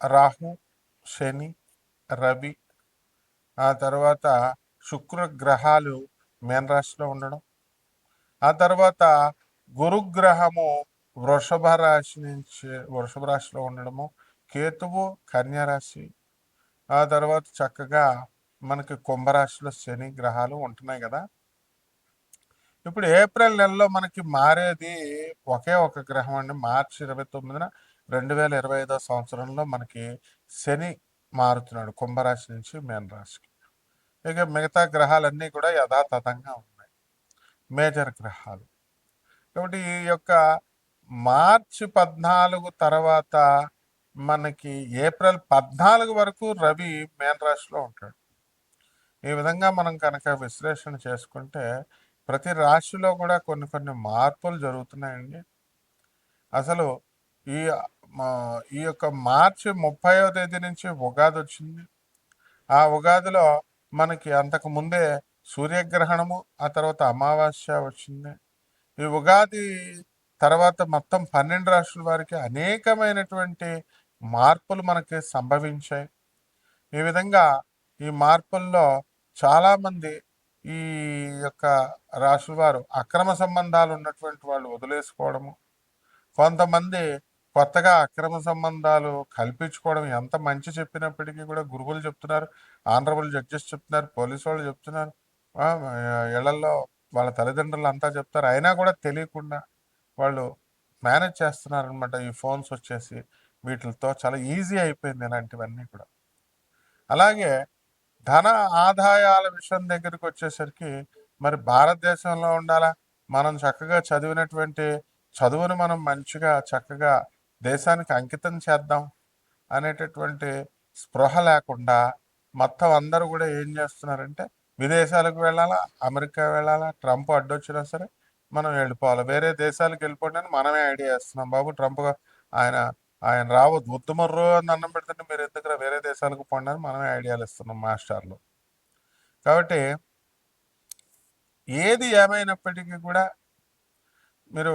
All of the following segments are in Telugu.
రాహు శని రవి ఆ తర్వాత శుక్ర గ్రహాలు మేన రాశిలో ఉండడం. ఆ తర్వాత గురుగ్రహము వృషభ రాశి నుంచి వృషభ రాశిలో ఉండడము కేతువు కన్యారాశి ఆ తర్వాత చక్కగా మనకి కుంభరాశిలో శని గ్రహాలు ఉంటున్నాయి కదా. ఇప్పుడు ఏప్రిల్ నెలలో మనకి మారేది ఒకే ఒక గ్రహం అండి. మార్చి ఇరవై తొమ్మిదిన రెండు వేల ఇరవై ఐదో సంవత్సరంలో మనకి శని మారుతున్నాడు కుంభరాశి నుంచి మేన రాశికి ఇక మిగతా గ్రహాలన్నీ కూడా యథాతథంగా ఉన్నాయి. మేజర్ గ్రహాలు. కాబట్టి ఈ యొక్క మార్చి పద్నాలుగు తర్వాత మనకి ఏప్రిల్ పద్నాలుగు వరకు రవి మేన రాశిలో ఉంటాడు. ఈ విధంగా మనం కనుక విశ్లేషణ చేసుకుంటే ప్రతి రాశిలో కూడా కొన్ని కొన్ని మార్పులు జరుగుతున్నాయండి. అసలు ఈ మా- ఈ యొక్క మార్చి ముప్పైవ తేదీ నుంచి ఉగాది వచ్చింది. ఆ ఉగాదిలో మనకి అంతకు ముందే సూర్యగ్రహణము ఆ తర్వాత అమావాస్య వచ్చింది. ఈ ఉగాది తర్వాత మొత్తం పన్నెండు రాష్ట్రాల వారికి అనేకమైనటువంటి మార్పులు మనకి సంభవించాయి. ఈ విధంగా ఈ మార్పుల్లో చాలామంది ఈ యొక్క రాశుల వారు అక్రమ సంబంధాలు ఉన్నటువంటి వాళ్ళు వదిలేసుకోవడము కొంతమంది కొత్తగా అక్రమ సంబంధాలు కల్పించుకోవడం ఎంత మంచి చెప్పినప్పటికీ కూడా గురువులు చెప్తున్నారు ఆనరబుల్ జడ్జెస్ చెప్తున్నారు పోలీసు వాళ్ళు చెప్తున్నారు ఇళ్ళలో వాళ్ళ తల్లిదండ్రులు అంతా చెప్తారు. అయినా కూడా తెలియకుండా వాళ్ళు మేనేజ్ చేస్తున్నారు అనమాట ఈ ఫోన్స్ వచ్చేసి వీటితో చాలా ఈజీ అయిపోయింది ఇలాంటివన్నీ కూడా. అలాగే ధన ఆదాయాల విషయం దగ్గరికి వచ్చేసరికి మరి భారతదేశంలో ఉండాలా? మనం చక్కగా చదివినటువంటి చదువును మనం మంచిగా చక్కగా దేశానికి అంకితం చేద్దాం అనేటటువంటి స్పృహ లేకుండా మొత్తం అందరూ కూడా ఏం చేస్తున్నారంటే విదేశాలకు వెళ్ళాలా అమెరికా వెళ్ళాలా ట్రంప్ అడ్డొచ్చినా సరే మనం వెళ్ళిపోవాలి. వేరే దేశాలకు వెళ్ళిపోండి అని మనమే ఐడియా ఇస్తున్నాం బాబు ట్రంప్ ఆయన ఆయన రావద్దు. ఉత్తమర్రు అని అన్నం పెడుతుంటే మీరు ఎందుకు వేరే దేశాలకు పోండి అని మనమే ఐడియాలు ఇస్తున్నాం మాస్టర్లు. కాబట్టి ఏది ఏమైనప్పటికీ కూడా మీరు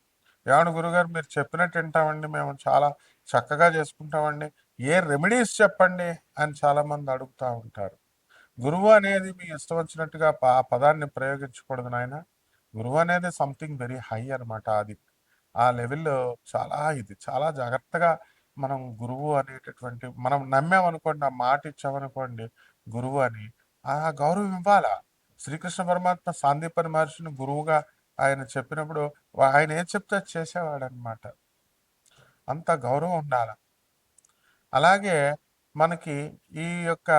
ఏమన్నా గురుగారు మీరు చెప్పినట్టు వింటామండి మేము చాలా చక్కగా చేసుకుంటామండి. ఏ రెమెడీస్ చెప్పండి అని చాలామంది అడుగుతూ ఉంటారు. గురువు అనేది మీ ఇష్టం వచ్చినట్టుగా ప- ఆ పదాన్ని ప్రయోగించకూడదు నాయన. గురువు అనేది సంథింగ్ వెరీ హై అనమాట అది. ఆ లెవెల్లో చాలా ఇది చాలా జాగ్రత్తగా మనం గురువు అనేటటువంటి మనం నమ్మామనుకోండి ఆ మాట ఇచ్చామనుకోండి గురువు అని ఆ గౌరవం ఇవ్వాలా? శ్రీకృష్ణ పరమాత్మ సాందీపని మహర్షిని గురువుగా ఆయన చెప్పినప్పుడు ఆయన ఏం చెప్తే చేసేవాడనమాట. అంత గౌరవం ఉండాలి. అలాగే మనకి ఈ యొక్క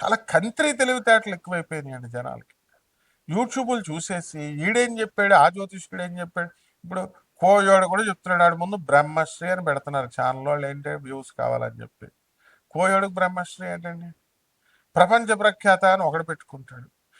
చాలా కంత్రి తెలివితేటలు ఎక్కువైపోయినాయండి జనాలకి. యూట్యూబ్లు చూసేసి ఈడేం చెప్పాడు ఆ జ్యోతిష్కుడు ఏం చెప్పాడు ఇప్పుడు కోయోడు కూడా చెప్తున్నాడు ఆడు ముందు బ్రహ్మశ్రీ అని పెడుతున్నారు ఛానల్ వాళ్ళు ఏంటంటే వ్యూస్ కావాలని చెప్పి. కోయోడుకు బ్రహ్మశ్రీ ఏంటండి? ప్రపంచ ప్రఖ్యాత అని ఒకడు పెట్టుకుంటాడు.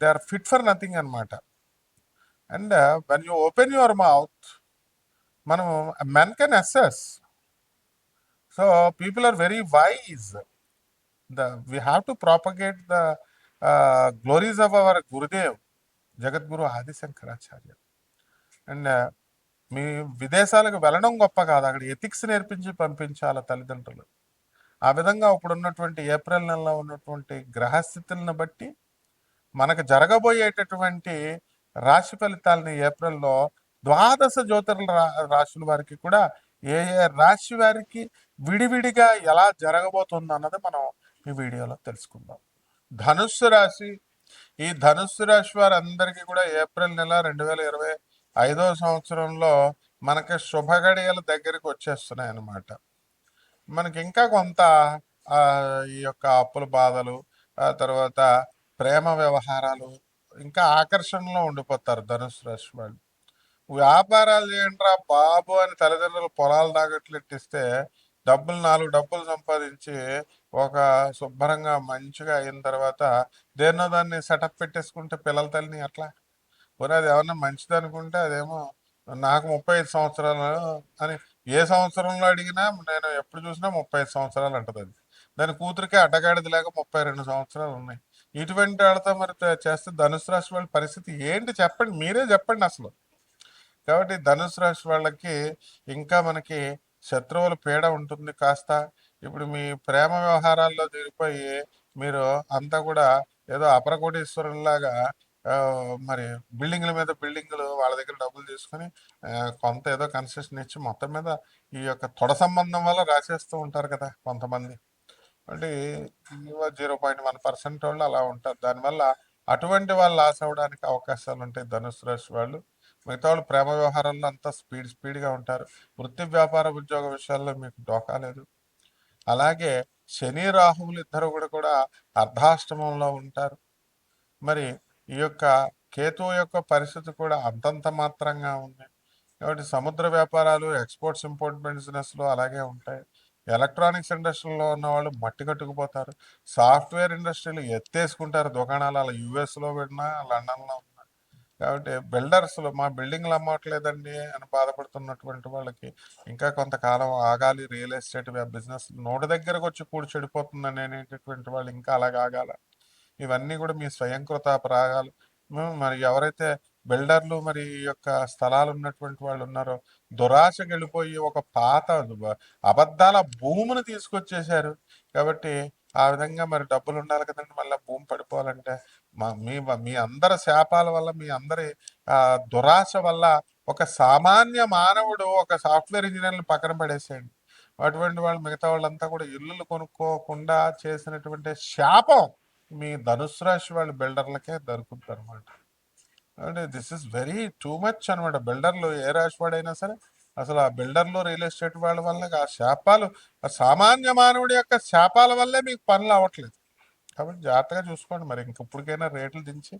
they are fit for nothing అనమాట and when you open your mouth మనం men can assess so people are very wise the we have to propagate the glories of our Gurudev Jagadguru Adi Shankaracharya and మీ విదేశాలకు వెళ్ళడం గొప్ప కాదు. అక్కడ ఎథిక్స్ నేర్పించి పంపించాలి తల్లిదండ్రులు. ఆ విధంగా ఇప్పుడు ఉన్నటువంటి ఏప్రిల్ నెలలో ఉన్నటువంటి గ్రహస్థితులను బట్టి మనకు జరగబోయేటటువంటి రాశి ఫలితాలని ఏప్రిల్లో ద్వాదశ జ్యోతిర్ల రా- రాశుల వారికి కూడా ఏ ఏ రాశి వారికి విడివిడిగా ఎలా జరగబోతుంది అన్నది మనం ఈ వీడియోలో తెలుసుకుందాం. ధనుస్సు రాశి. ఈ ధనుస్సు రాశి వారందరికీ కూడా ఏప్రిల్ నెల రెండు వేల ఇరవై ఐదో సంవత్సరంలో మనకి శుభగడియల దగ్గరికి వచ్చేస్తున్నాయి అన్నమాట మనకి ఇంకా కొంత ఈ యొక్క అప్పుల బాధలు ఆ తర్వాత ప్రేమ వ్యవహారాలు ఇంకా ఆకర్షణలో ఉండిపోతారు ధనుసు రాశి వాళ్ళు. వ్యాపారాలు చేయండిరా బాబు అని తల్లిదండ్రులు పొలాలు తాగట్లెట్టిస్తే డబ్బులు నాలుగు డబ్బులు సంపాదించి ఒక శుభ్రంగా మంచిగా అయిన తర్వాత దేన్నో దాన్ని సెటప్ పెట్టేసుకుంటే పిల్లల తల్లిని అట్లా? పోనీ అది ఎవరన్నా మంచిది అనుకుంటే అదేమో నాకు ముప్పై ఐదు సంవత్సరాలు అని ఏ సంవత్సరంలో అడిగినా నేను ఎప్పుడు చూసినా ముప్పై ఐదు సంవత్సరాలు అంటది అది దాని కూతురికి అడ్డగాడిది లేక ముప్పై రెండు సంవత్సరాలు ఉన్నాయి. ఇటువంటి వాళ్ళతో మరి చేస్తే ధనుసు రాశి వాళ్ళ పరిస్థితి ఏంటి చెప్పండి మీరే చెప్పండి అసలు. కాబట్టి ధనుసు రాశి వాళ్ళకి ఇంకా మనకి శత్రువుల పీడ ఉంటుంది కాస్త. ఇప్పుడు మీ ప్రేమ వ్యవహారాల్లో దిగిపోయి మీరు అంతా కూడా ఏదో అపరకోటేశ్వరులాగా మరి బిల్డింగ్ల మీద బిల్డింగ్లు వాళ్ళ దగ్గర డబ్బులు తీసుకొని కొంత ఏదో కన్సెషన్ ఇచ్చి మొత్తం మీద ఈ యొక్క తొడ సంబంధం వల్ల రాసేస్తూ ఉంటారు కదా కొంతమంది. అంటే జీరో పాయింట్ వన్ పర్సెంట్ వాళ్ళు అలా ఉంటారు. దానివల్ల అటువంటి వాళ్ళు లాస్ అవ్వడానికి అవకాశాలు ఉంటాయి ధనుసు రాశి వాళ్ళు. మిగతా వాళ్ళు ప్రేమ వ్యవహారాల్లో అంతా స్పీడ్ స్పీడ్గా ఉంటారు. వృత్తి వ్యాపార ఉద్యోగ విషయాల్లో మీకు డోకా లేదు. అలాగే శని రాహువులు ఇద్దరు కూడా కూడా అర్ధాష్టమంలో ఉంటారు. మరి ఈ యొక్క కేతువు యొక్క పరిస్థితి కూడా అంతంత మాత్రంగా ఉంది. కాబట్టి సముద్ర వ్యాపారాలు ఎక్స్పోర్ట్స్ ఇంపోర్ట్ బిజినెస్లు అలాగే ఉంటాయి. ఎలక్ట్రానిక్స్ ఇండస్ట్రీలో ఉన్న వాళ్ళు మట్టి కట్టుకుపోతారు. సాఫ్ట్వేర్ ఇండస్ట్రీలు ఎత్తేసుకుంటారు దుకాణాలు అలా యుఎస్లో పెట్టినా లండన్లో ఉన్నా. కాబట్టి బిల్డర్స్లో మా బిల్డింగ్లు అమ్మట్లేదండి అని బాధపడుతున్నటువంటి వాళ్ళకి ఇంకా కొంతకాలం ఆగాలి రియల్ ఎస్టేట్ బిజినెస్ నోటి దగ్గరకు వచ్చి కూడి చెడిపోతుందని అనేటటువంటి వాళ్ళు ఇంకా అలాగ ఆగాల. ఇవన్నీ కూడా మీ స్వయంకృత ప్రాగాలు మరి ఎవరైతే బిల్డర్లు మరి యొక్క స్థలాలు ఉన్నటువంటి వాళ్ళు ఉన్నారో దురాశకు వెళ్ళిపోయి ఒక పాత అబద్ధాల భూమిని తీసుకొచ్చేసారు కాబట్టి ఆ విధంగా మరి డబ్బులు ఉండాలి కదండి మళ్ళీ భూమి పడిపోవాలంటే. మా మీ మీ అందరి శాపాల వల్ల మీ అందరి ఆ, దురాశ వల్ల ఒక సామాన్య మానవుడు ఒక సాఫ్ట్వేర్ ఇంజనీర్ని పక్కన పడేసేయండి అటువంటి వాళ్ళు మిగతా వాళ్ళంతా కూడా ఇల్లులు కొనుక్కోకుండా చేసినటువంటి శాపం మీ ధనుసు రాశి వాళ్ళ బిల్డర్లకే దొరుకుతుంది అనమాట అంటే this is very too much అనమాట బిల్డర్లు ఏ రాశి వాడైనా సరే అసలు ఆ బిల్డర్లు రియల్ ఎస్టేట్ వాళ్ళ వల్ల ఆ శాపాలు ఆ సామాన్య మానవుడి యొక్క శాపాల వల్లే మీకు పనులు అవ్వట్లేదు. కాబట్టి జాగ్రత్తగా చూసుకోండి. మరి ఇంక ఇప్పటికైనా రేట్లు దించి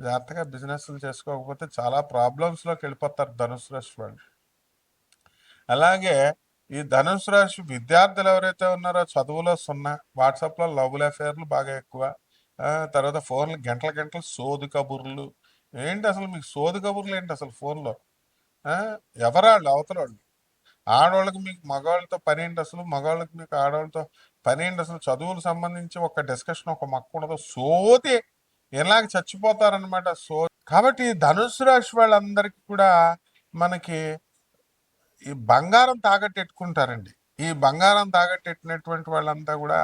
జాగ్రత్తగా బిజినెస్లు చేసుకోకపోతే చాలా ప్రాబ్లమ్స్లోకి వెళ్ళిపోతారు ధనుసు రాశి వాళ్ళు. అలాగే ఈ ధనుసు రాశి విద్యార్థులు ఎవరైతే ఉన్నారో చదువులో సున్నా వాట్సాప్లో లవ్ అఫేర్లు బాగా ఎక్కువ తర్వాత ఫోన్లు గంటల గంటలు సోది కబుర్లు ఏంటి అసలు మీకు సోది కబుర్లు ఏంటి అసలు ఫోన్లో? ఎవరాళ్ళు? అవతల వాళ్ళు ఆడవాళ్ళకి మీకు మగవాళ్ళతో పని ఏంటి అసలు? మగవాళ్ళకి మీకు ఆడవాళ్ళతో పని ఏంటి అసలు? చదువులకు సంబంధించి ఒక డిస్కషన్ ఒక మక్క ఉండదు. సోది! ఎలాగ చచ్చిపోతారనమాట సో. కాబట్టి ధనుసు రాశి వాళ్ళందరికీ కూడా మనకి ఈ బంగారం తాగట్టెట్టుకుంటారండి. ఈ బంగారం తాగట్టెట్టినటువంటి వాళ్ళంతా కూడా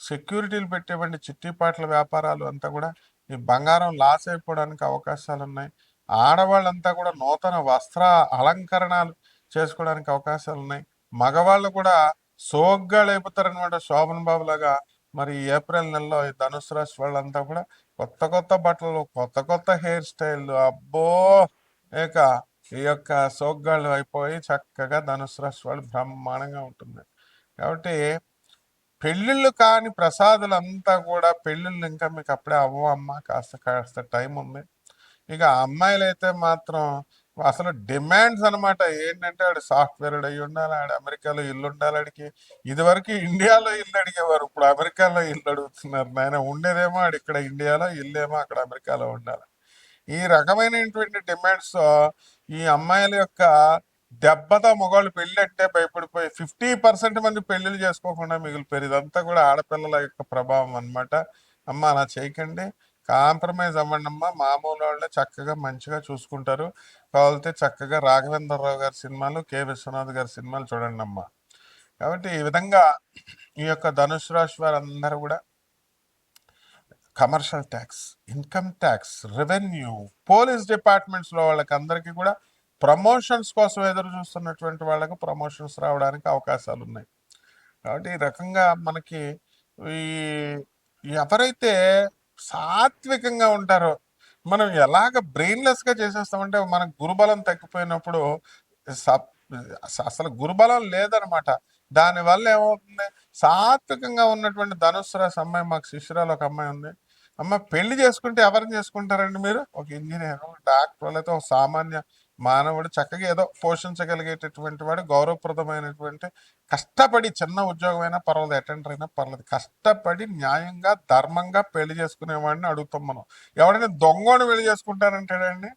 సెక్యూరిటీలు పెట్టేవంటి చిట్టిపాట్ల వ్యాపారాలు అంతా కూడా ఈ బంగారం లాస్ అయిపోవడానికి అవకాశాలు ఉన్నాయి ఆడవాళ్ళంతా కూడా నూతన వస్త్ర అలంకరణలు చేసుకోవడానికి అవకాశాలు ఉన్నాయి మగవాళ్ళు కూడా సోగ్గా లేపుతారనమాట శోభన్ బాబు లాగా. మరి ఏప్రిల్ నెలలో ఈ ధనుసు రాశి వాళ్ళంతా కూడా కొత్త కొత్త బట్టలు కొత్త కొత్త హెయిర్ స్టైల్ అబ్బో! ఇక ఈ యొక్క సోగ్గాళ్ళు అయిపోయి చక్కగా ధనుసు రాశి వాళ్ళు బ్రహ్మాండంగా ఉంటుంది కాబట్టి పెళ్ళిళ్ళు కాని ప్రసాదులు అంతా కూడా పెళ్ళిళ్ళు ఇంకా మీకు అప్పుడే అవ్వమ్మ కాస్త కాస్త టైం ఉంది. ఇక అమ్మాయిలు అయితే మాత్రం అసలు డిమాండ్స్ అనమాట ఏంటంటే ఆడు సాఫ్ట్వేర్ అయి ఉండాలి ఆడ అమెరికాలో ఇల్లు ఉండాలి ఆడికి ఇదివరకు ఇండియాలో ఇల్లు అడిగేవారు. ఇప్పుడు అమెరికాలో ఇల్లు అడుగుతున్నారు. నాయన ఉండేదేమో ఆడు ఇక్కడ ఇండియాలో ఇల్లేమో అక్కడ అమెరికాలో ఉండాలి. ఈ రకమైనటువంటి డిమాండ్స్ ఈ అమ్మాయిల యొక్క దెబ్బతో మగవాళ్ళు పెళ్ళి అంటే భయపడిపోయి ఫిఫ్టీ పర్సెంట్ మంది పెళ్ళిళ్ళు చేసుకోకుండా మిగిలిపోయారు. ఇదంతా కూడా ఆడపిల్లల యొక్క ప్రభావం అన్నమాట. అమ్మ అలా చేయకండి. కాంప్రమైజ్ అవ్వండి అమ్మ. మామూలు వాళ్ళే చక్కగా మంచిగా చూసుకుంటారు. కావాలితే చక్కగా రాఘవేంద్రరావు గారి సినిమాలు కె. విశ్వనాథ్ గారి సినిమాలు చూడండి అమ్మ. కాబట్టి ఈ విధంగా ఈ యొక్క ధనుసు రాశి వారందరూ కూడా commercial tax income tax revenue police డిపార్ట్మెంట్స్లో వాళ్ళకి అందరికీ కూడా ప్రమోషన్స్ కోసం ఎదురు చూస్తున్నటువంటి వాళ్ళకు ప్రమోషన్స్ రావడానికి అవకాశాలు ఉన్నాయి. కాబట్టి ఈ రకంగా మనకి ఈ ఎవరైతే సాత్వికంగా ఉంటారో మనం ఎలాగ బ్రెయిన్లెస్గా చేసేస్తామంటే మన గురుబలం తగ్గిపోయినప్పుడు సప్- అసలు గురుబలం లేదనమాట. దాని వల్ల ఏమవుతుంది? సాత్వికంగా ఉన్నటువంటి ధనుసు రాశి అమ్మాయి మాకు శిష్యురాలు ఒక అమ్మాయి ఉంది. అమ్మ పెళ్ళి చేసుకుంటే ఎవరిని చేసుకుంటారండి మీరు? ఒక ఇంజనీర్ డాక్టర్ లేకపోతే ఒక సామాన్య మానవుడు చక్కగా ఏదో పోషించగలిగేటటువంటి వాడు గౌరవప్రదమైనటువంటి కష్టపడి చిన్న ఉద్యోగమైనా పర్వాలేదు అటెండర్ అయినా పర్లేదు కష్టపడి న్యాయంగా ధర్మంగా పెళ్ళి చేసుకునేవాడిని అడుగుతాం మనం. ఎవడైనా దొంగోని పెళ్ళి చేసుకుంటారంటాడండి?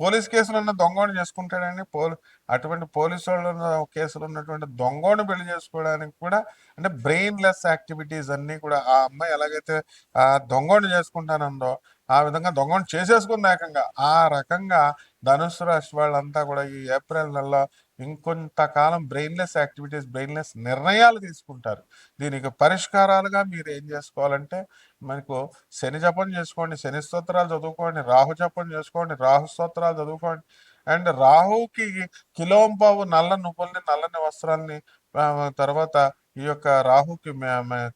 పోలీస్ కేసులు ఉన్న దొంగోని చేసుకుంటాడండి? పోలీ అటువంటి పోలీసు వాళ్ళు కేసులు ఉన్నటువంటి దొంగోని పెళ్ళి చేసుకోవడానికి కూడా అంటే బ్రెయిన్ లెస్ యాక్టివిటీస్ అన్నీ కూడా ఆ అమ్మాయి ఎలాగైతే ఆ దొంగోని చేసుకుంటానందో ఆ విధంగా దొంగను చేసేసుకుంది ఏకంగా ఆ రకంగా ధనుసు రాశి వాళ్ళంతా కూడా ఈ ఏప్రిల్ నెలలో ఇంకొంతకాలం బ్రెయిన్లెస్ యాక్టివిటీస్ బ్రెయిన్లెస్ నిర్ణయాలు తీసుకుంటారు. దీనికి పరిష్కారాలుగా మీరు ఏం చేసుకోవాలంటే మనకు శని జపం చేసుకోండి శని స్తోత్రాలు చదువుకోండి రాహు జపం చేసుకోండి రాహు స్తోత్రాలు చదువుకోండి. అండ్ రాహుకి కిలోంపావు నల్ల నువ్వుల్ని నల్లని వస్త్రాల్ని తర్వాత ఈ యొక్క రాహుకి మ-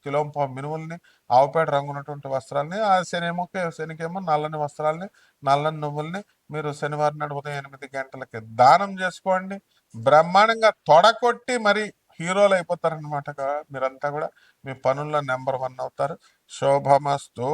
మినుముల్ని ఆవుపేట రంగు ఉన్నటువంటి వస్త్రాల్ని ఆ శనిముకి శనికేమో నల్లని వస్త్రాల్ని నల్లని నువ్వుల్ని మీరు శనివారం నాడు ఉదయం ఎనిమిది గంటలకి దానం చేసుకోండి. బ్రహ్మాండంగా తొడకొట్టి మరి హీరోలు అయిపోతారనమాట మీరంతా కూడా మీ పనుల్లో నెంబర్ వన్ అవుతారు. శోభమస్తూ.